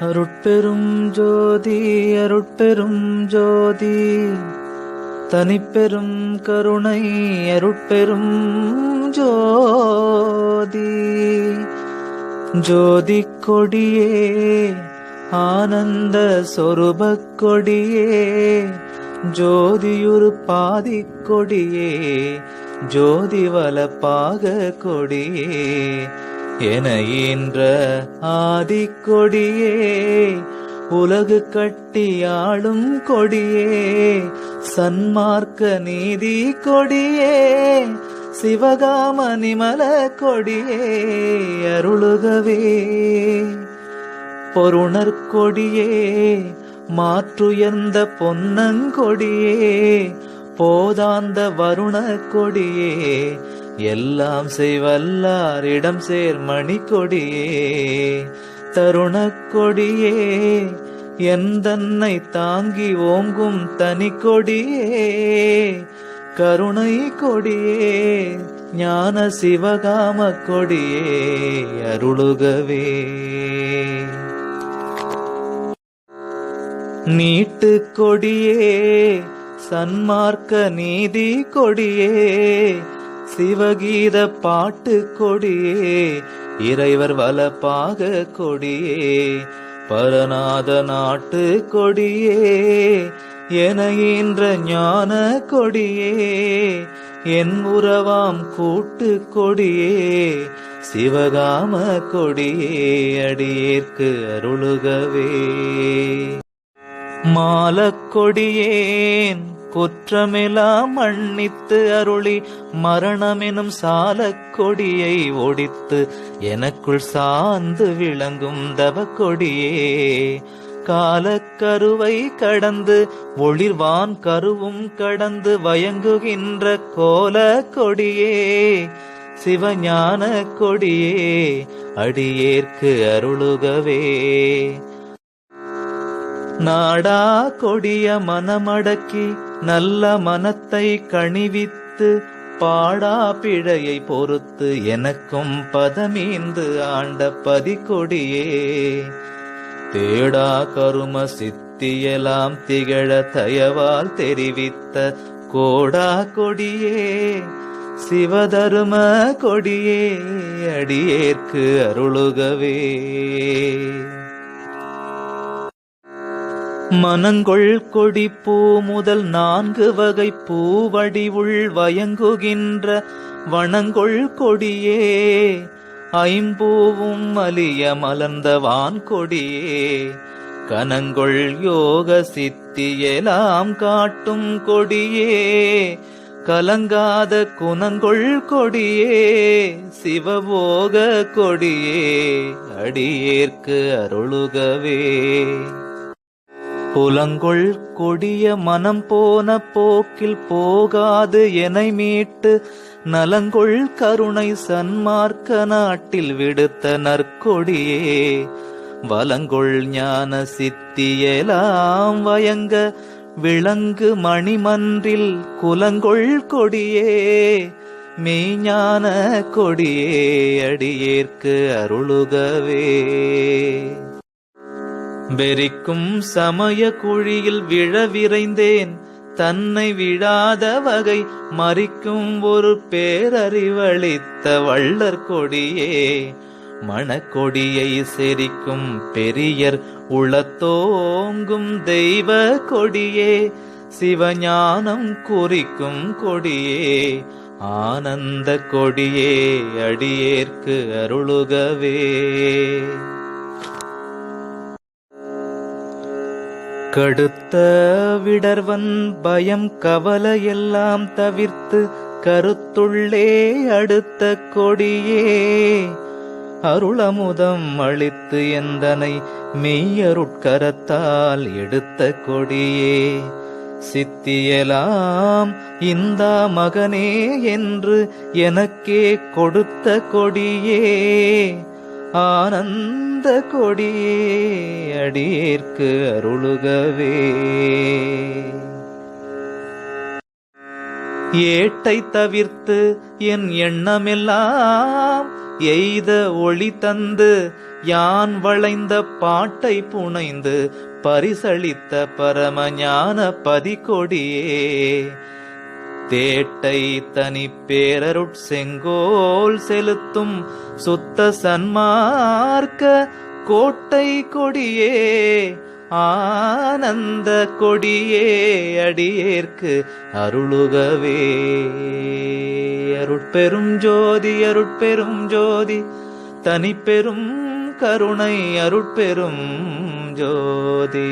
அருட்பெரும் ஜோதி அருட்பெரும் ஜோதி. தனிப்பெரும் கருணை அருட்பெரும் ஜோதி. ஜோதி கொடியே ஆனந்த சொருபக் கொடியே. ஜோதியுரு பாதி கொடியே ஜோதி வலப்பாக கொடியே. என ஈன்ற ஆதிக்கொடியே உலகு கட்டியாளும் கொடியே சன்மார்க்க நீதி கொடியே சிவகாம நிமல கொடியே அருளுகவே. பொருணர் கொடியே மாற்றுயர்ந்த பொன்னங்கொடியே போதாந்த வருண கொடியே எல்லாம் செய்வல்லாரிடம் சேர் மணி கொடியே தருணக் கொடியே எந்தன்னை தாங்கி ஓங்கும் தனி கொடியே கருணை கொடியே ஞான சிவகாம கொடியே அருளுகவே. நீட்டு கொடியே சன்மார்க்க நீதி கொடியே சிவகீத பாட்டு கொடியே இறைவர் வலப்பாக கொடியே பரநாத நாட்டு கொடியே என ஈன்ற ஞான கொடியே என் உறவாம் கூட்டு கொடியே சிவகாம கொடியே அடியேற்கு அருளுகவே. மாலக்கொடியேன் குற்றமெலாம் மன்னித்து அருளி மரணமெனும் சால கொடியை ஒடித்து எனக்குள் சார்ந்து விளங்கும் தவ கொடியே காலக்கருவை கடந்து ஒளிர்வான் கருவும் கடந்து வயங்குகின்ற கோல கொடியே சிவஞான கொடியே அடியேற்கு அருளுகவே. நாடா கொடிய மனமடக்கி நல்ல மனத்தை கணிவித்து பாடா பிழையை பொறுத்து எனக்கும் பதமீந்து ஆண்ட பதிக்கொடியே தேடா கரும சித்தியெல்லாம் திகழ தயவால் தெரிவித்த கோடா கொடியே. சிவதரும கொடியே அடியேற்கு அருளுகவே. மனங்கொள் கொடி பூ முதல் நான்கு வகை பூவடிவுள் வயங்குகின்ற வனங்கொள் கொடியே. ஐம்பூவும் அலிய மலர்ந்த வான் கொடியே கனங்கொள் யோக சித்தியெலாம் காட்டும் கொடியே. கலங்காத குணங்கொள் கொடியே. சிவபோக கொடியே. அடியேற்கு அருளுகவே. புலங்கொள் கொடிய மனம் போன போக்கில் போகாது என மீட்டு நலங்கொள் கருணை சன்மார்க்க நாட்டில் விடுத்த நற்கொடியே. வலங்கொள் ஞான சித்தியெல்லாம் வயங்க விளங்கு மணிமன்றில் குலங்கொள் கொடியே. மெய்ஞான கொடியே அடியேற்கு அருளுகவே. வெறிக்கும் சமய குழியில் விழ விரைந்தேன். தன்னை விழாத வகை மறிக்கும் ஒரு பேரறிவளித்த வள்ளற் கொடியே. மணக்கொடியை செரிக்கும் பெரியர் உளத்தோங்கும் தெய்வ கொடியே. சிவஞானம் குறிக்கும் கொடியே. ஆனந்த கொடியே அடியேற்கு அருளுகவே. கடுத்த விடர்வன் பயம் கவலையெல்லாம் தவிர்த்து கருத்துள்ளே அடுத்த கொடியே. அருளமுதம் அளித்து எந்தனை மெய்யருட்கரத்தால் எடுத்த கொடியே. சித்தியலாம் இந்தா மகனே என்று எனக்கே கொடுத்த கொடியே. ஆனந்த கொடியே அடியேற்கு அருளுகவே. ஏட்டை தவிர்த்து என் எண்ணமெல்லாம் எய்த ஒளி தந்து யான் வளைந்த பாட்டை புனைந்து பரிசளித்த பரமஞான பதிகொடியே. தேட்டை தனி பேரருட் செங்கோல் செலுத்தும் சுத்த சன்மார்க்க கோட்டை கொடியே ஆனந்த கொடியே அடியேற்கு அருளுகவே. அருட்பெரும் ஜோதி அருட்பெரும் ஜோதி தனிப்பெரும் கருணை அருட்பெரும் ஜோதி.